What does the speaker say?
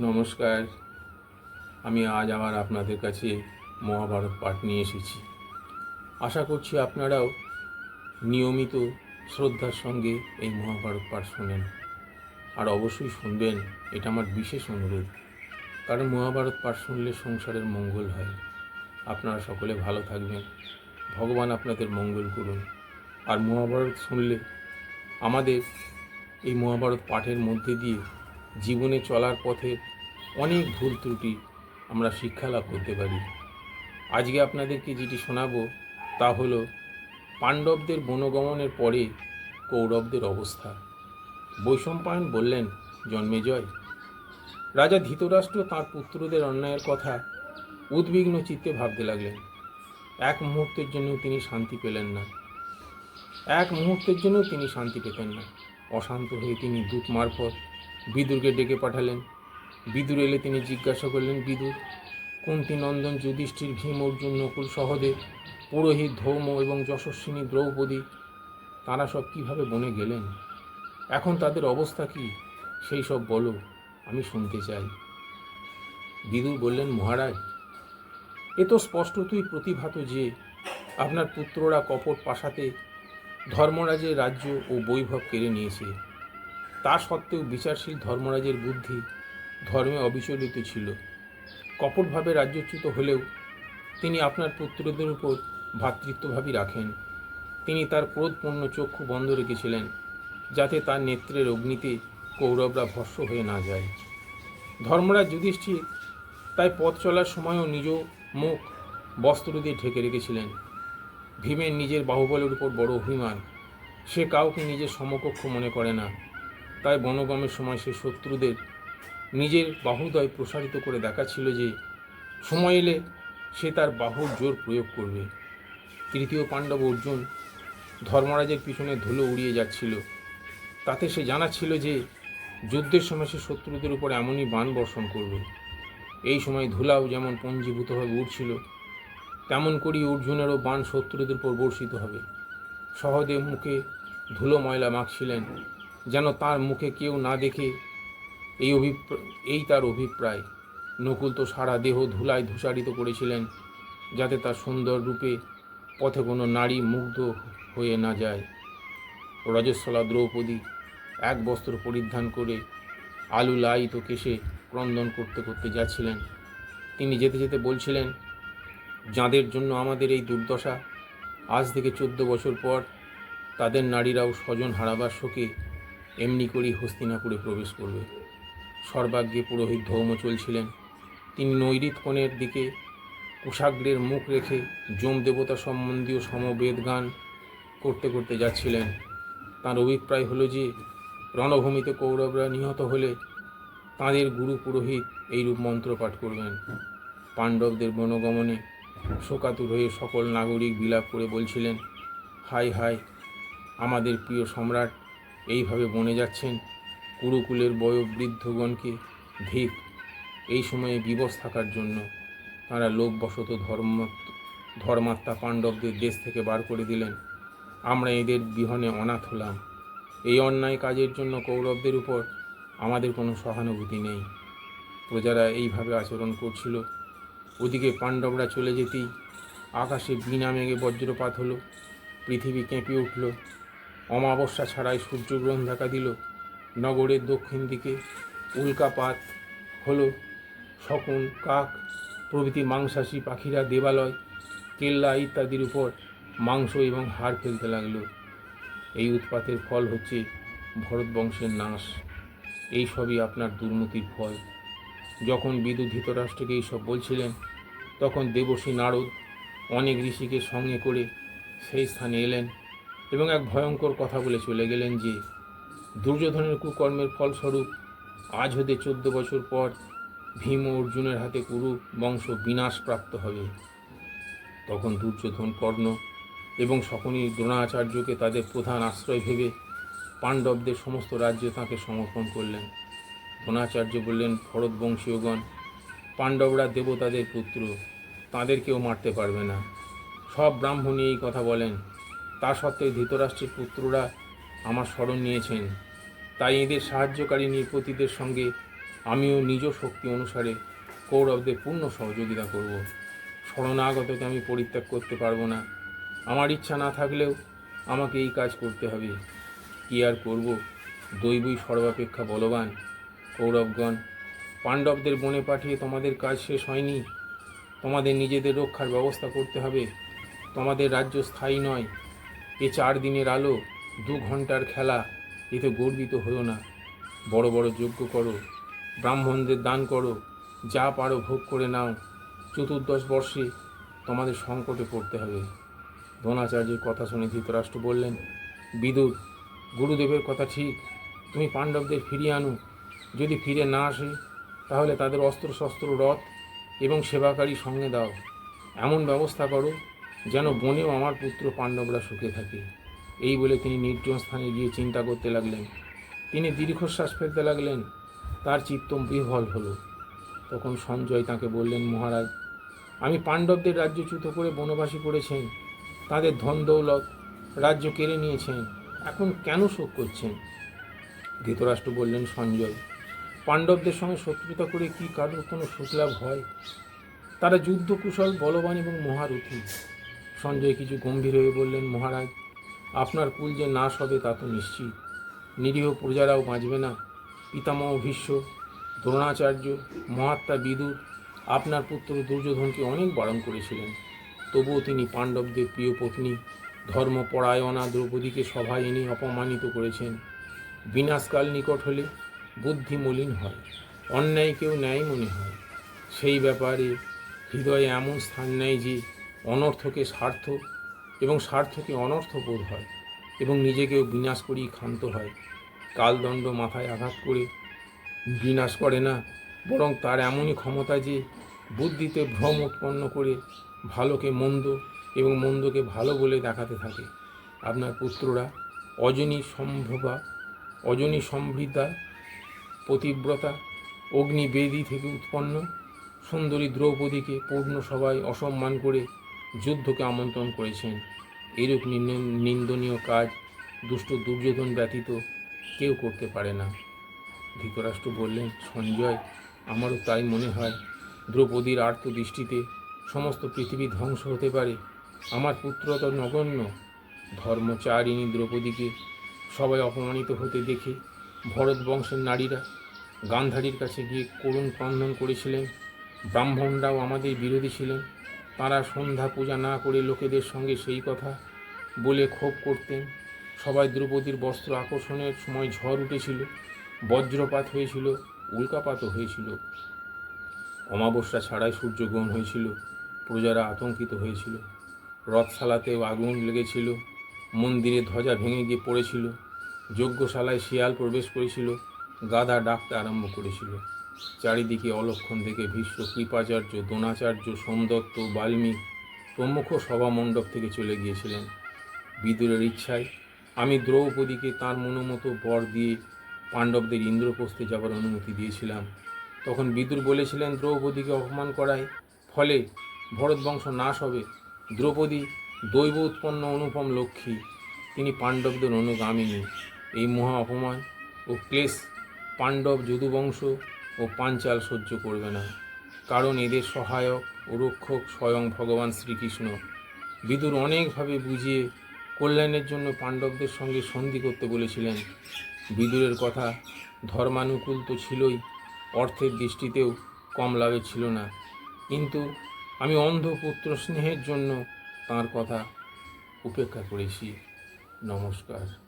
নমস্কার। আমি আজ আবার আপনাদের কাছে মহাভারত পাঠ নিয়ে এসেছি। আশা করছি আপনারাও নিয়মিত শ্রদ্ধার সঙ্গে এই মহাভারত পাঠ শোনেন। আর অবশ্যই শুনবেন, এটা আমার বিশেষ অনুরোধ। কারণ মহাভারত পাঠ শুনলে সংসারের মঙ্গল হয়। আপনারা সকলে ভালো থাকবেন। ভগবান আপনাদের মঙ্গল করুন। আর মহাভারত শুনলে আমাদের এই মহাভারত পাঠের মধ্যে দিয়ে জীবনে চলার পথে অনেক ভুল ত্রুটি আমরা শিক্ষা লাভ করতে পারি। আজকে আপনাদেরকে যেটি শোনাবো তা হলো পাণ্ডবদের বনগমনের পরে কৌরবদের অবস্থা। বৈষম্পায়ন বললেন জন্মেজয় রাজা ধৃতরাষ্ট্র তাঁর পুত্রদের অন্যায়ের কথা উদ্বিগ্ন চিত্তে ভাবতে লাগলেন। এক মুহূর্তের জন্য তিনি শান্তি পেলেন না। এক মুহূর্তের জন্য তিনি শান্তি পেতেন না। অশান্ত হয়ে তিনি দূত মারফত বিদুরকে ডেকে পাঠালেন। বিদুর এলে তিনি জিজ্ঞাসা করলেন, বিদুর কুন্তি নন্দন যুধিষ্ঠির ভীম, অর্জুন, নকুল সহদেব, পুরোহিত, ধৌম এবং যশস্বিনী, দ্রৌপদী, তারা সব কীভাবে বনে গেলেন? এখন তাদের অবস্থা কি? সেই সব বলো, আমি শুনতে চাই। বিদুর বললেন, মহারাজ, এ তো স্পষ্টতই প্রতিভাত যে আপনার পুত্ররা কপট পাশাতে ধর্মরাজের রাজ্য ও বৈভব কেড়ে নিয়েছে। তা সত্ত্বেও বিচারশীল ধর্মরাজের বুদ্ধি ধর্মে অবিচলিত ছিল। কপটভাবে রাজ্যচ্যুত হলেও তিনি আপনার পুত্রদের উপর ভ্রাতৃত্বভাবী রাখেন। তিনি তার ক্রোধপূর্ণ চক্ষু বন্ধ রেখেছিলেন, যাতে তার নেত্রের অগ্নিতে কৌরবরা ভস্য হয়ে না যায়। ধর্মরাজ যুধিষ্ঠির তাই পথ চলার সময়ও নিজ মুখ বস্ত্র দিয়ে ঢেকে রেখেছিলেন। ভীমের নিজের বাহুবলের উপর বড় অভিমান, সে কাউকে নিজের সমকক্ষ মনে করে না। তাই বনগমের সময় সে শত্রুদের নিজের বাহুদয় প্রসারিত করে দেখাচ্ছিল যে সময় এলে সে তার বাহুর জোর প্রয়োগ করবে। তৃতীয় পাণ্ডব অর্জুন ধর্মরাজের পিছনে ধুলো উড়িয়ে যাচ্ছিল। তাতে সে জানাচ্ছিল যে যুদ্ধের সময় সে শত্রুদের উপর এমনই বাণ বর্ষণ করবে। এই সময় ধুলাও যেমন পঞ্জীভূতভাবে উঠছিল তেমন করেই অর্জুনেরও বাণ শত্রুদের উপর বর্ষিত হবে। সহদেব মুখে ধুলো ময়লা মাখছিলেন। যেন তার মুখে কেউ না দেখে এই অভিপ্রায় এই তার অভিপ্রায়। নকুল তো সারা দেহ ধুলায় ধূসারিত করেছিলেন, যাতে তার সুন্দর রূপে পথে কোনো নারী মুগ্ধ হয়ে না যায়। রজস্বলা দ্রৌপদী এক বস্ত্র পরিধান করে আলু লাইত কেশে ক্রন্দন করতে করতে যাচ্ছিলেন। তিনি যেতে যেতে বলছিলেন, যাঁদের জন্য আমাদের এই দুর্দশা, আজ থেকে চোদ্দ বছর পর তাদের নারীরাও স্বজন হারাবার শোকে এমনি করেই হস্তিনাপুরে প্রবেশ করবে। সর্বাগ্যে পুরোহিত ধৌম চলছিলেন। তিনি নৈরিত কোণের দিকে কুশাগ্রের মুখ রেখে যম দেবতা সম্বন্ধীয় সমবেদ গান করতে করতে যাচ্ছিলেন। তার অভিপ্রায় হলো যে, রণভূমিতে কৌরবরা নিহত হলে তাঁদের গুরু পুরোহিত এইরূপ মন্ত্র পাঠ করবেন। পাণ্ডবদের বনগমনে শোকাতুর হয়ে সকল নাগরিক বিলাপ করে বলছিলেন হাই হাই আমাদের প্রিয় সম্রাট এইভাবে বনে যাচ্ছেন কুরুকুলের বয়োবৃদ্ধগণকে ধিক। এই সময়ে বিবশ থাকার জন্য তাঁরা লোকবশত ধর্ম ধর্মাত্মা পাণ্ডবদের দেশ থেকে বার করে দিলেন। আমরা এদের বিহনে অনাথ হলাম। এই অন্যায় কাজের জন্য কৌরবদের উপর আমাদের কোনো সহানুভূতি নেই। প্রজারা এইভাবে আচরণ করছিল। ওদিকে পাণ্ডবরা চলে যেতেই আকাশে বিনা মেঘে বজ্রপাত হলো। পৃথিবী কেঁপে উঠল। অমাবস্যা ছাড়াই সূর্যগ্রহণ দেখা দিল। নগরের দক্ষিণ দিকে উল্কাপাত হলো শকুন, কাক, প্রভৃতি মাংসাশী পাখিরা দেবালয়, কেল্লা ইত্যাদির উপর মাংস এবং হাড় ফেলতে লাগল। এই উৎপাতের ফল হচ্ছে ভরত বংশের নাশ। এই সবই আপনার দুর্নীতির ফল। যখন বিদু ধৃতরাষ্ট্রকে এইসব বলছিলেন, তখন দেবশ্রী নারদ অনেক ঋষিকে সঙ্গে করে সেই স্থানে এলেন। এবং এক ভয়ঙ্কর কথা বলে চলে গেলেন যে, দুর্যোধনের কুকর্মের ফলস্বরূপ আজ হতে চোদ্দ বছর পর ভীম অর্জুনের হাতে কুরু বংশ বিনাশ প্রাপ্ত হবে। তখন দুর্যোধন কর্ণ এবং সকনি দ্রোণাচার্যকে তাদের প্রধান আশ্রয় ভেবে পাণ্ডবদের সমস্ত রাজ্য তাঁকে সমর্পণ করলেন। দ্রোণাচার্য বললেন, ভরত বংশীয়গণ, পাণ্ডবরা দেবতাদের পুত্র তাঁদের কেউ মারতে পারবে না। সব ব্রাহ্মণই এই কথা বলেন। তা সত্ত্বেও ধৃতরাষ্ট্রের পুত্ররা আমার স্মরণ নিয়েছেন। তাই এদের সাহায্যকারী নৃপতিদের সঙ্গে আমিও নিজ শক্তি অনুসারে কৌরবদের পূর্ণ সহযোগিতা করব। শরণাগতকে আমি পরিত্যাগ করতে পারব না। আমার ইচ্ছা না থাকলেও আমাকে এই কাজ করতে হবে। কি আর করব? দৈবই সর্বাপেক্ষা বলবান। কৌরবগণ, পাণ্ডবদের বনে পাঠিয়ে তোমাদের কাজ শেষ হয়নি। তোমাদের নিজেদের রক্ষার ব্যবস্থা করতে হবে। তোমাদের রাজ্য স্থায়ী নয়। এ চার দিনের আলো, দু ঘণ্টার খেলা, এতে গর্বিত হলো না। বড় বড় যজ্ঞ করো, ব্রাহ্মণদের দান করো, যা পারো ভোগ করে নাও। চতুর্দশ বর্ষে তোমাদের সংকটে পড়তে হবে। দ্রোণাচার্যের কথা শুনে ধৃতরাষ্ট্র বললেন, বিদুর, গুরুদেবের কথা ঠিক। তুমি পাণ্ডবদের ফিরিয়ে আনো। যদি ফিরে না আসে, তাহলে তাদের অস্ত্র শস্ত্র রথ এবং সেবাকারী সঙ্গে দাও। এমন ব্যবস্থা করো যেন বনেও আমার পুত্র পাণ্ডবরা সুখে থাকে। এই বলে তিনি নির্জন স্থানে গিয়ে চিন্তা করতে লাগলেন। তিনি দীর্ঘশ্বাস ফেলতে লাগলেন। তার চিত্ত বিহ্বল হলো। তখন সঞ্জয় তাকে বললেন, মহারাজ, আমি পাণ্ডবদের রাজ্যচ্যুত করে বনবাসী করেছেন। তাদের ধন দৌলত রাজ্য কেড়ে নিয়েছেন। এখন কেন শোক করছেন? ধৃতরাষ্ট্র বললেন, সঞ্জয়, পাণ্ডবদের সঙ্গে শত্রুতা করে কি কারোর কোনো সুখলাভ হয়? তারা যুদ্ধ কুশল বলবান এবং মহারথী। সঞ্জয় কিছু গম্ভীর হয়ে বললেন, মহারাজ, আপনার কুল যে নাশ হবে তা তো নিশ্চিত। নিরীহ প্রজারাও বাঁচবে না। পিতামহ ভীষ্ম, দ্রোণাচার্য, মহাত্মা বিদুর, আপনার পুত্র দুর্যোধনকে অনেক বারণ করেছিলেন। তবুও তিনি পাণ্ডবদের প্রিয় পত্নী, ধর্মপরায়ণা দ্রৌপদীকে সভায় এনে অপমানিত করেছেন। বিনাশকাল নিকট হলে বুদ্ধি মলিন হয়, অন্যায় কেউ ন্যায় মনে হয়। সেই ব্যাপারে হৃদয়ে এমন স্থান নেয় যে অনর্থকে স্বার্থ এবং স্বার্থকে অনর্থ বোধ হয় এবং নিজেকেও বিনাশ করেই ক্ষান্ত হয়। কালদণ্ড মাথায় আঘাত করে বিনাশ করে না, বরং তার এমনই ক্ষমতা যে বুদ্ধিতে ভ্রম উৎপন্ন করে ভালোকে মন্দ এবং মন্দকে ভালো বলে দেখাতে থাকে। আপনার পুত্ররা অজনী সম্ভবা, অজনী সমৃদ্ধা, পতিব্রতা, অগ্নিবেদী থেকে উৎপন্ন, সুন্দরী দ্রৌপদীকে পূর্ণ সভায় অসম্মান করে যুদ্ধকে আমন্ত্রণ করেছেন। এরূপ নিন্দ- নিন্দনীয় কাজ দুষ্ট দুর্যোধন ব্যতীত কেউ করতে পারে না। ধৃতরাষ্ট্র বললেন, সঞ্জয়, আমারও তাই মনে হয়। দ্রৌপদীর আর্ত দৃষ্টিতে সমস্ত পৃথিবী ধ্বংস হতে পারে। আমার পুত্র তো নগণ্য। ধর্মচারিণী দ্রৌপদীকে সবাই অপমানিত হতে দেখে ভরত বংশের নারীরা গান্ধারীর কাছে গিয়ে করুণ ক্রন্দন করেছিলেন। ব্রাহ্মণরাও আমাদের বিরোধী ছিলেন। তারা সন্ধ্যা পূজা না করে লোকেদের সঙ্গে সেই কথা বলে ক্ষোভ করতেন। সবাই দ্রৌপদীর বস্ত্র আকর্ষণের সময় ঝড় উঠেছিল, বজ্রপাত হয়েছিল, উল্কাপাতও হয়েছিল। অমাবস্যা ছাড়াই সূর্যগ্রহণ হয়েছিল, প্রজারা আতঙ্কিত হয়েছিল। রথশালাতেও আগুন লেগেছিল, মন্দিরে ধ্বজা ভেঙে গিয়ে পড়েছিল, যজ্ঞশালায় শিয়াল প্রবেশ করেছিল, গাধা ডাকতে আরম্ভ করেছিল। চারিদিকে অলক্ষণ থেকে ভীষ্ম কৃপাচার্য, দ্রোণাচার্য, সোমদত্ত বাল্মীক প্রমুখ সভা মণ্ডপ থেকে চলে গিয়েছিলেন। বিদুরের ইচ্ছায় আমি দ্রৌপদীকে তার মনোমতো বর দিয়ে পাণ্ডবদের ইন্দ্রপ্রস্থে যাবার অনুমতি দিয়েছিলাম। তখন বিদুর বলেছিলেন, দ্রৌপদীকে অপমান করায় ফলে ভরতবংশ নাশ হবে। দ্রৌপদী দৈব উৎপন্ন অনুপম লক্ষ্মী, তিনি পাণ্ডবদের অনুগামিনী। এই মহা অপমান ও ক্লেশ পাণ্ডব যদুবংশ ও পাঞ্চাল সহ্য করবে না। কারণ এদের সহায়ক ও রক্ষক স্বয়ং ভগবান শ্রীকৃষ্ণ। বিদুর অনেকভাবে বুঝিয়ে কল্যাণের জন্য পাণ্ডবদের সঙ্গে সন্ধি করতে বলেছিলেন। বিদুরের কথা ধর্মানুকূল তো ছিলই, অর্থের দৃষ্টিতেও কম লাভে ছিল না। কিন্তু আমি অন্ধ পুত্র স্নেহের জন্য তাঁর কথা উপেক্ষা করেছি। নমস্কার।